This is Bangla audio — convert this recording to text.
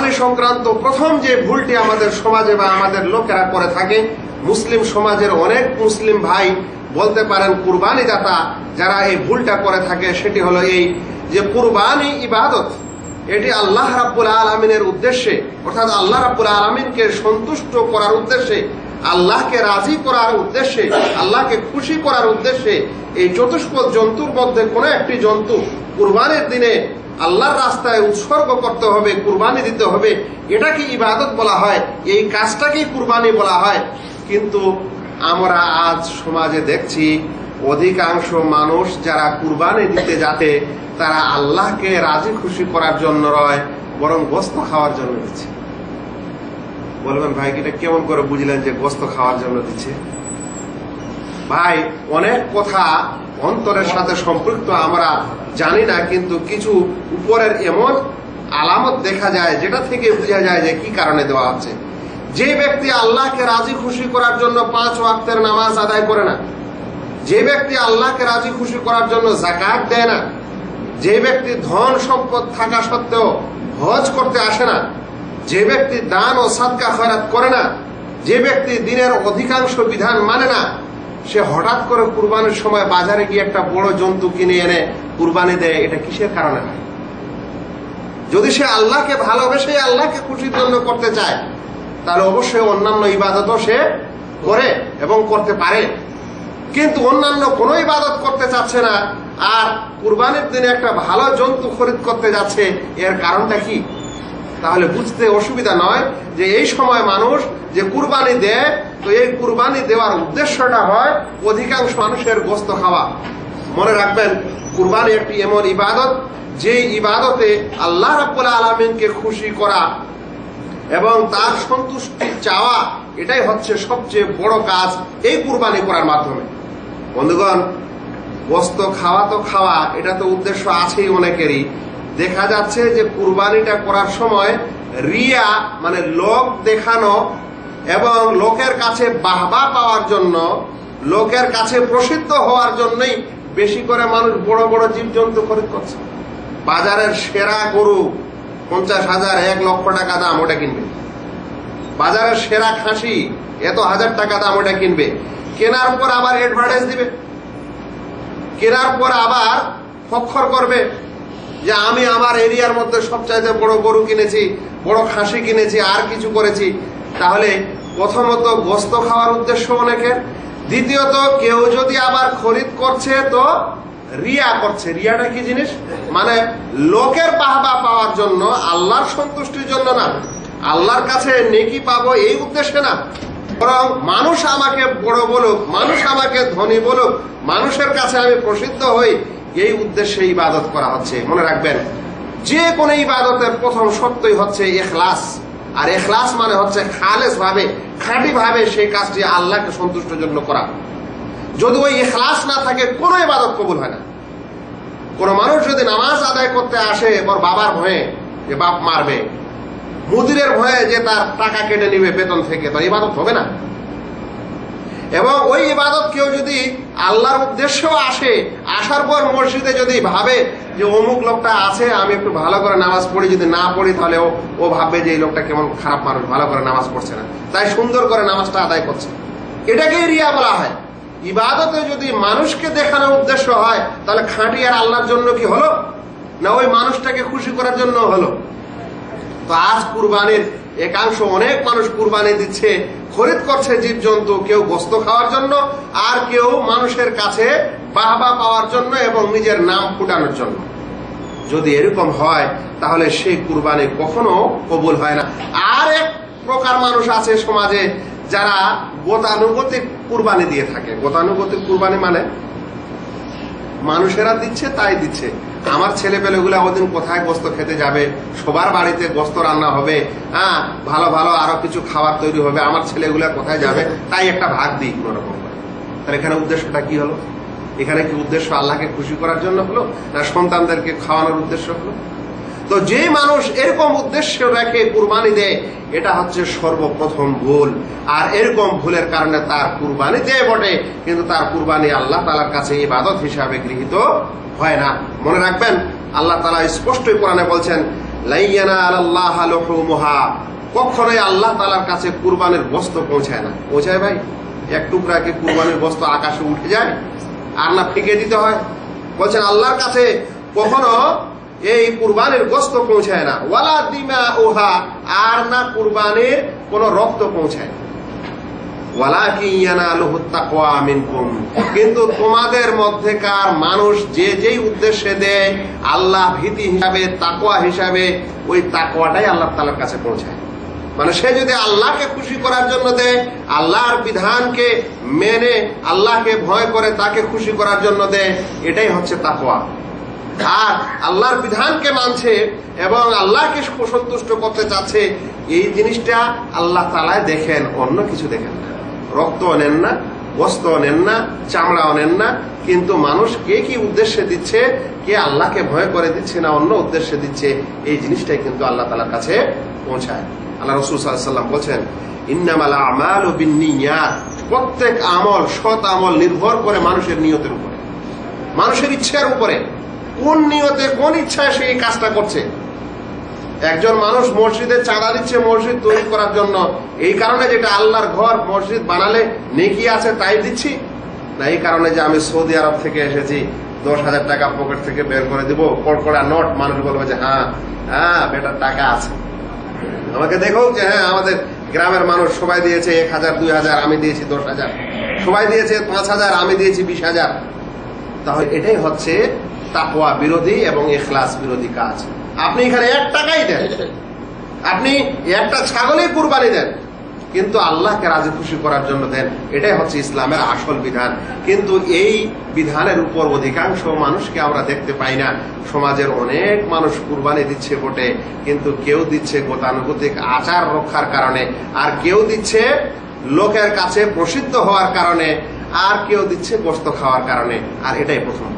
কুরবানি সংক্রান্ত প্রথম যে ভুলটি আমাদের সমাজে বা আমাদের লোকেরা করে থাকে, মুসলিম সমাজের অনেক মুসলিম ভাই বলতে পারেন কুরবানি দাতা যারা এই ভুলটা করে থাকে, সেটি হলো এই যে কুরবানি ইবাদত, এটি আল্লাহ রাব্বুল আলমিনের উদ্দেশ্যে, অর্থাৎ আল্লাহ রাব্বুল আলমিনকে সন্তুষ্ট করার উদ্দেশ্যে, আল্লাহকে রাজি করার উদ্দেশ্যে, আল্লাহকে খুশি করার উদ্দেশ্যে এই চতুষ্পদ জন্তুর মধ্যে কোনো একটি জন্তু কুরবানির দিনে আল্লাহর রাস্তায় উৎসর্গ করতে হবে, কুরবানি দিতে হবে, এটাকে ইবাদত বলা হয়, এই কাজটাকেই কুরবানি বলা হয়। কিন্তু আমরা আজ সমাজে দেখছি, অধিকাংশ মানুষ যারা কুরবানি দিতে যাতে, তারা আল্লাহকে রাজি খুশি করার জন্য নয়, বরং গোস্ত খাওয়ার জন্য দিচ্ছে। বলবেন, ভাই, এটা কেমন করে বুঝলেন যে গোস্ত খাওয়ার জন্য দিচ্ছে? ভাই, অনেক কথা অন্তরের সাথে সম্পৃক্ত আমরা জানি না, কিন্তু কিছু উপরের এমন আলামত দেখা যায় যেটা থেকে বোঝা যায় যে কি কারণে দেওয়া হচ্ছে। যে ব্যক্তি আল্লাহকে রাজি খুশি করার জন্য পাঁচ ওয়াক্তের নামাজ আদায় করে না, যে ব্যক্তি আল্লাহকে রাজি খুশি করার জন্য জাকাত দেয় না, যে ব্যক্তি ধন সম্পদ থাকা সত্ত্বেও হজ করতে আসে না, যে ব্যক্তি দান ও সাদকা খয়রাত করে না, যে ব্যক্তি দিনের অধিকাংশ বিধান মানে না সে হঠাৎ করে কুরবানির সময় বাজারে গিয়ে একটা বড় জন্তু কিনে এনে কুরবানি দেয়, এটা কিসের কারণে? হয় যদি সে আল্লাহকে ভালোবেসে আল্লাহকে খুশির জন্য করতে চায়, তাহলে অবশ্যই অন্যান্য ইবাদতও সে করে এবং করতে পারে। কিন্তু অন্যান্য কোনো ইবাদত করতে চাচ্ছে না, আর কুরবানির দিনে একটা ভালো জন্তু খরিদ করতে যাচ্ছে, এর কারণটা কি? তাহলে বুঝতে অসুবিধা নয় যে এই সময় মানুষ যে কুরবানি দেয়, তো এই কুরবানি দেওয়ার উদ্দেশ্যটা হয় অধিকাংশ মানুষের গোস্ত খাওয়া। মনে রাখবেন, কুরবানি একটি এমন ইবাদত যে ইবাদতে আল্লাহ রাব্বুল আলমিনকে খুশি করা এবং তার সন্তুষ্টি চাওয়া, এটাই হচ্ছে সবচেয়ে বড় কাজ এই কুরবানি করার মাধ্যমে। বন্ধুগণ, গোস্ত খাওয়া তো খাওয়া, এটা তো উদ্দেশ্য আছেই অনেকেরই। দেখা যাচ্ছে যে কুরবানিটা করার সময় রিয়া মানে লোক দেখানো এবং লোকের কাছে বাহবা পাওয়ার জন্য, লোকের কাছে প্রসিদ্ধ হওয়ার জন্যই বেশি করে মানুষ বড় বড় জীবজন্তু খরিদ করছে। বাজারের সেরা গরু পঞ্চাশ হাজার, এক লক্ষ টাকা দাম ওটা কিনবে। বাজারের সেরা খাসি, এত হাজার টাকা দাম ওটা কিনবে। কেনার পর আবার অ্যাডভার্টাইজ দিবে। কেনার পর আবার ফক্ষর করবে। যে আমি আমার এরিয়ার মধ্যে সবচাইতে বড় গরু কিনেছি, বড় খাসি কিনেছি, আর কিছু করেছি। তাহলে প্রথমত গোস্ত খাওয়ার উদ্দেশ্য অনেকের। দ্বিতীয়ত, কেউ যদি আবার খরিদ করছে, তো রিয়া করছে। রিয়াটা কি জিনিস? মানে লোকের বাহবা পাওয়ার জন্য, আল্লাহর সন্তুষ্টির জন্য না। আল্লাহর কাছে নেকি পাবো এই উদ্দেশ্যে না। বরং মানুষ আমাকে বড় বলুক, মানুষ আমাকে ধনী বলুক, মানুষের কাছে আমি প্রসিদ্ধ হই। এই উদ্দেশ্যে ইবাদত করা হচ্ছে। মনে রাখবেন, যে কোনো ইবাদতের প্রথম সত্যই হচ্ছে এখলাস আর এখলাস মানে হচ্ছে খালেস ভাবে খাঁটি ভাবে সেই কাজটি আল্লাহকে সন্তুষ্টের জন্য করা। যদি ওই এখলাস না থাকে, কোনো ইবাদত কবুল হয় না। কোনো মানুষ যদি নামাজ আদায় করতে আসে, ওর বাবার ভয়ে যে বাপ মারবে মুদিরের ভয়ে যে তার টাকা কেটে নিবে বেতন থেকে, তার ইবাদত হবে না। এবং ওই ইবাদত কেউ যদি আল্লাহর উদ্দেশ্যেও আসে, আসার পর মসজিদে যদি ভাবে যে অমুক লোকটা আছে, আমি একটু ভালো করে নামাজ পড়ি, যদি না পড়ি তাহলে ও ও ভাববে যে এই লোকটা কেমন খারাপ মানুষ, ভালো করে নামাজ পড়ছে না। তাই সুন্দর করে নামাজটা আদায় করছে। এটাকেই রিয়া বলা হয়। ইবাদতে যদি মানুষকে দেখানোর উদ্দেশ্য হয়, তাহলে খাঁটি আর আল্লাহর জন্য কি হলো? না ওই মানুষটাকে খুশি করার জন্য হলো? তো আজ কুরবানির একাংশ অনেক মানুষ কুরবানি দিচ্ছে, খরিদ করছে জীবজন্তু কেউ গোস্ত খাওয়ার জন্য আর কেউ মানুষের কাছে বাহবা পাওয়ার জন্য এবং নিজের নাম ফুটানোর জন্য। যদি এরকম হয়, তাহলে সেই কুরবানি কখনো কবুল হয় না। আর এক প্রকার মানুষ আছে সমাজে যারা গতানুগতিক কুরবানি দিয়ে থাকে। গতানুগতিক কুরবানি মানে? মানুষেরা দিচ্ছে, তাই দিচ্ছে। আমার ছেলে পেলেগুলা ওদিন কোথায় গোস্ত খেতে যাবে? সবার বাড়িতে গোস্ত রান্না হবে। হ্যাঁ ভালো ভালো আরও কিছু খাবার তৈরি হবে। আমার ছেলেগুলা কোথায় যাবে? তাই একটা ভাগ দিই কোন রকম তাহলে এখানে উদ্দেশ্যটা কি হলো? এখানে কি উদ্দেশ্য আল্লাহকে খুশি করার জন্য হলো? না সন্তানদেরকে খাওয়ানোর উদ্দেশ্য হলো? তো যে মানুষ এরকম উদ্দেশ্য রেখে কুরবানি দেয়, এটা হচ্ছে সর্বপ্রথম ভুল। আর এরকম ভুলের কারণে তার কুরবানি দেয় বটে, কিন্তু তার কুরবানি আল্লাহ তালার কাছে ইবাদত হিসাবে গৃহীত হয় না। মনে রাখবেন, আল্লাহ তালা স্পষ্টই কোরআনে বলছেন, লাইয়ানা আল্লাহ কখনোই আল্লাহ তালার কাছে কুরবানের বস্ত্র পৌঁছায় না। পৌঁছায় ভাই, এক টুকরা কি কুরবানির বস্ত্র আকাশে উঠে যায়? আর না ফিকে দিতে হয়? বলছেন, আল্লাহর কাছে কখনো এই কুরবানের গোস্ত পৌঁছায় না। ওয়ালা দিমা ওহা আর না কুরবানের কোন রক্ত পৌঁছায় না। কিন্তু তোমাদের মধ্যেকার মানুষ যে যেই উদ্দেশ্যে দেয়, আল্লাহ ভীতি হিসাবে, তাকওয়া হিসাবে, ওই তাকওয়াটাই আল্লাহ তাআলার কাছে পৌঁছায়। মানে সে যদি আল্লাহকে খুশি করার জন্য দেয়, আল্লাহর বিধানকে মেনে, আল্লাহকে ভয় করে তাকে খুশি করার জন্য দেয়, এটাই হচ্ছে তাকওয়া। আর আল্লাহর বিধানকে মানছে এবং আল্লাহকে সন্তুষ্ট করতে চাচ্ছে, এই জিনিসটা আল্লাহ তালায় দেখেন, অন্য কিছু দেখেন না। রক্ত নেন না বস্ত্র নেন না, চামড়াও নেন না, কিন্তু মানুষ কে কি উদ্দেশ্যে দিচ্ছে, কে আল্লাহকে ভয় করে দিচ্ছে না অন্য উদ্দেশ্যে দিচ্ছে, এই জিনিসটাই কিন্তু আল্লাহ তালার কাছে পৌঁছায়। আল্লাহ রসুল সাল্লাম বলছেন, ইন্নামাল আমাল ও বিন্নিয়াত প্রত্যেক আমল সৎ আমল নির্ভর করে মানুষের নিয়তের উপরে। মানুষের ইচ্ছার উপরে। কোন নিয়তে কোন ইচ্ছায় সে এই কাজটা করছে? একজন মানুষ মসজিদে চাঁদা দিচ্ছে, মসজিদ তৈরি করার জন্য। এই কারণে যেটা আল্লাহর ঘর, মসজিদ বানালে নেকি আছে তাই দিচ্ছি? না, এই কারণে যে আমি সৌদি আরব থেকে এসেছি, দশ হাজার টাকা পকেট থেকে বের করে দিব। কড়কড়া নোট মানুষ বলবে যে হ্যাঁ হ্যাঁ বেটার টাকা আছে। আমাকে দেখো যে হ্যাঁ আমাদের গ্রামের মানুষ সবাই দিয়েছে এক হাজার, দুই হাজার, আমি দিয়েছি দশ হাজার। সবাই দিয়েছে পাঁচ হাজার, আমি দিয়েছি বিশ হাজার। তাহলে এটাই হচ্ছে তাপোয়া বিরোধী এবং এখলাস বিরোধী কাজ। আপনি এখানে এক টাকাই দেন। আপনি একটা ছাগলেই কুরবানি দেন। কিন্তু আল্লাহকে রাজি খুশি করার জন্য দেন। এটাই হচ্ছে ইসলামের আসল বিধান। কিন্তু এই বিধানের উপর অধিকাংশ মানুষকে আমরা দেখতে পাই না। সমাজের অনেক মানুষ কুরবানি দিচ্ছে বটে, কিন্তু কেউ দিচ্ছে গতানুগতিক আচার রক্ষার কারণে, আর কেউ দিচ্ছে লোকের কাছে প্রসিদ্ধ হওয়ার কারণে, আর কেউ দিচ্ছে গোস্ত খাওয়ার কারণে, আর এটাই প্রথম।